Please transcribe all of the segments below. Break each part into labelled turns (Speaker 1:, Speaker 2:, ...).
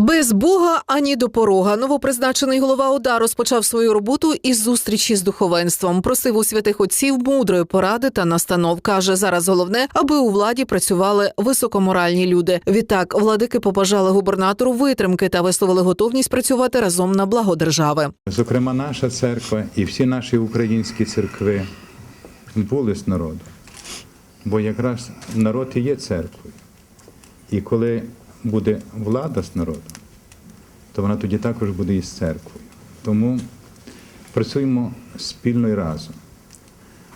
Speaker 1: Без Бога ані до порога. Новопризначений голова ОДА розпочав свою роботу із зустрічі з духовенством. Просив у святих отців мудрої поради та настанов. каже, зараз головне, аби у владі працювали високоморальні люди. Відтак владики побажали губернатору витримки та висловили готовність працювати разом на благо держави.
Speaker 2: Зокрема, наша церква і всі наші українські церкви з народу. Бо якраз народ і є церквою. І коли буде влада з народом, то вона тоді також буде і з церквою. Тому працюємо спільно і разом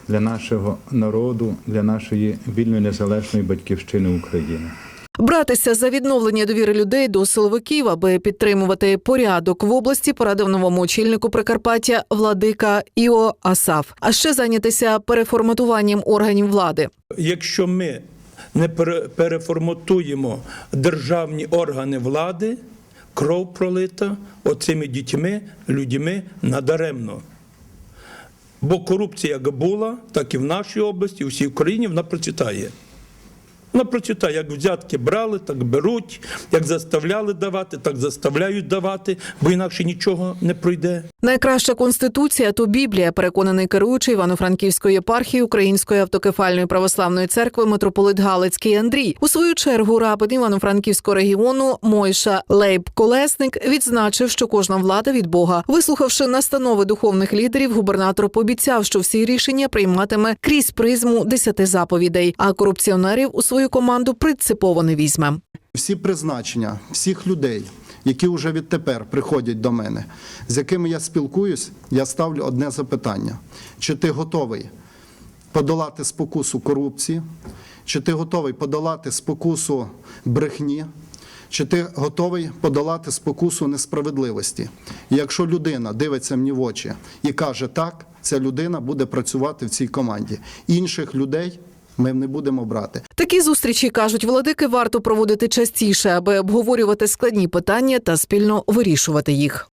Speaker 2: для нашого народу, для нашої вільної незалежної батьківщини України.
Speaker 1: Братися за відновлення довіри людей до силовиків, аби підтримувати порядок в області, порадив новому очільнику Прикарпаття владика Іо Асаф. А ще зайнятися переформатуванням органів влади.
Speaker 3: Якщо ми не переформатуємо державні органи влади, кров пролита оцими дітьми, людьми надаремно. Бо корупція як була, так і в нашій області, у всій Україні вона процвітає. Вона процвітає, як взятки брали, так беруть, як заставляли давати, так заставляють давати, бо інакше нічого не пройде.
Speaker 1: Найкраща конституція то Біблія, переконаний керуючий Івано-Франківської єпархії Української автокефальної православної церкви митрополит Галицький Андрій. У свою чергу рабин Івано-Франківського регіону Мойша Лейб Колесник відзначив, що кожна влада від Бога. Вислухавши настанови духовних лідерів, губернатор пообіцяв, що всі рішення прийматиме крізь призму десяти заповідей, а корупціонерів у свою команду принципово не візьме.
Speaker 4: всі призначення всіх людей, які вже відтепер приходять до мене, з якими я спілкуюсь, я ставлю одне запитання: чи ти готовий подолати спокусу корупції, чи ти готовий подолати спокусу брехні? Чи ти готовий подолати спокусу несправедливості? І якщо людина дивиться мені в очі і каже так, ця людина буде працювати в цій команді. Інших людей ми не будемо брати.
Speaker 1: Такі зустрічі кажуть владики, варто проводити частіше, аби обговорювати складні питання та спільно вирішувати їх.